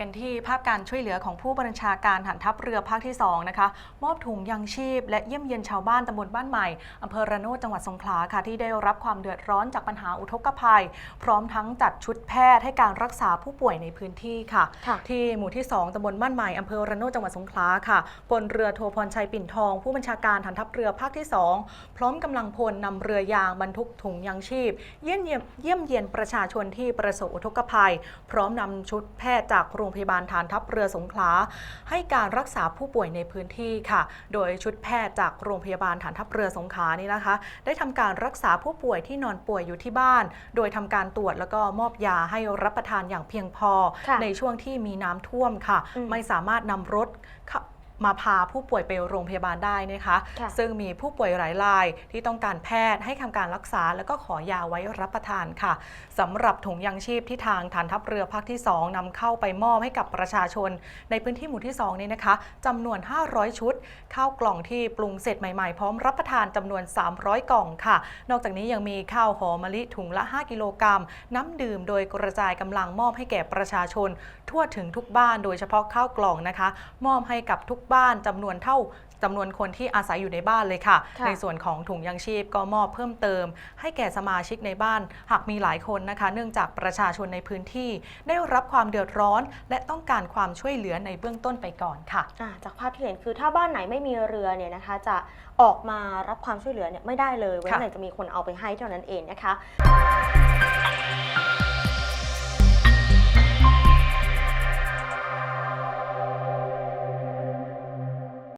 กันที่ภาพการช่วยเหลือของผู้บัญชาการฐานทัพเรือภาคที่2นะคะมอบถุงยังชีพ และเยี่ยมเยียนชาวบ้านตำบลบ้านใหม่อำเภอระโนดจังหวัดสงขลาค่ะที่ได้รับความเดือดร้อนจากปัญหาอุทกภัย พร้อมทั้งจัดชุดแพทย์ให้การรักษาผู้ป่วยในพื้นที่ค่ะคะที่หมู่ที่ 2ตำบลบ้านใหม่อำเภอระโนดจังหวัดสงขลาค่ะบนเรือโทพรชัยปิ่นทอง ผู้บัญชาการฐานทัพเรือภาคที่ 2 พร้อมกำลังพลนำเรือยางบรรทุกถุงยังชีพเยี่ยมเยียมเยี่ยมเยียนประชาชนที่ประสบอุทกภัย พร้อมนำชุดแพทย์จากโรงพยาบาลฐานทัพเรือสงขลาให้การรักษาผู้ป่วยในพื้นที่ค่ะ โดยชุดแพทย์จากโรงพยาบาลฐานทัพเรือสงขลานี่นะคะ ได้ทำการรักษาผู้ป่วยที่นอนป่วยอยู่ที่บ้าน โดยทำการตรวจแล้วก็มอบยาให้รับประทานอย่างเพียงพอค่ะในช่วงที่มีน้ำท่วมค่ะอืมไม่สามารถนำรถเข้า มาพาผู้ป่วยไปโรงพยาบาลได้นะคะค่ะ ซึ่งมีผู้ป่วยหลายรายที่ต้องการแพทย์ให้ทำการรักษา แล้วก็ขอยาไว้รับประทานค่ะสำหรับถุงยังชีพที่ทางฐานทัพเรือภาคที่ 2นำเข้าไปมอบให้กับประชาชน ในพื้นที่หมู่ที่2นี้นะคะจำนวน 500 ชุด ข้าวกล่องที่ปรุงเสร็จใหม่ๆ พร้อมรับประทานจำนวน 300 กล่องค่ะ นอกจากนี้ยังมีข้าวหอมมะลิถุงละ 5 กิโลกรัม น้ำดื่มโดยกระจายกำลังมอบให้แก่ประชาชน ทั่วถึงทุกบ้านโดยเฉพาะข้าวกล่องนะคะ มอบให้กับทุกบ้านจำนวนเท่าจำนวนคนที่อาศัยอยู่ในบ้านเลยค่ะ ค่ะ ในส่วนของถุงยังชีพก็มอบเพิ่มเติม ให้แก่สมาชิกในบ้าน หากมีหลายคนนะคะ เนื่องจากประชาชนในพื้นที่ ได้รับความเดือดร้อน และต้องการความช่วยเหลือในเบื้องต้นไปก่อนค่ะ อ่าจากภาพที่เห็นคือถ้าบ้านไหนไม่มีเรือเนี่ยนะคะ จะออกมารับความช่วยเหลือเนี่ยไม่ได้เลยเว้นค่ะ แต่จะมีคนเอาไปให้เท่านั้นเองนะคะ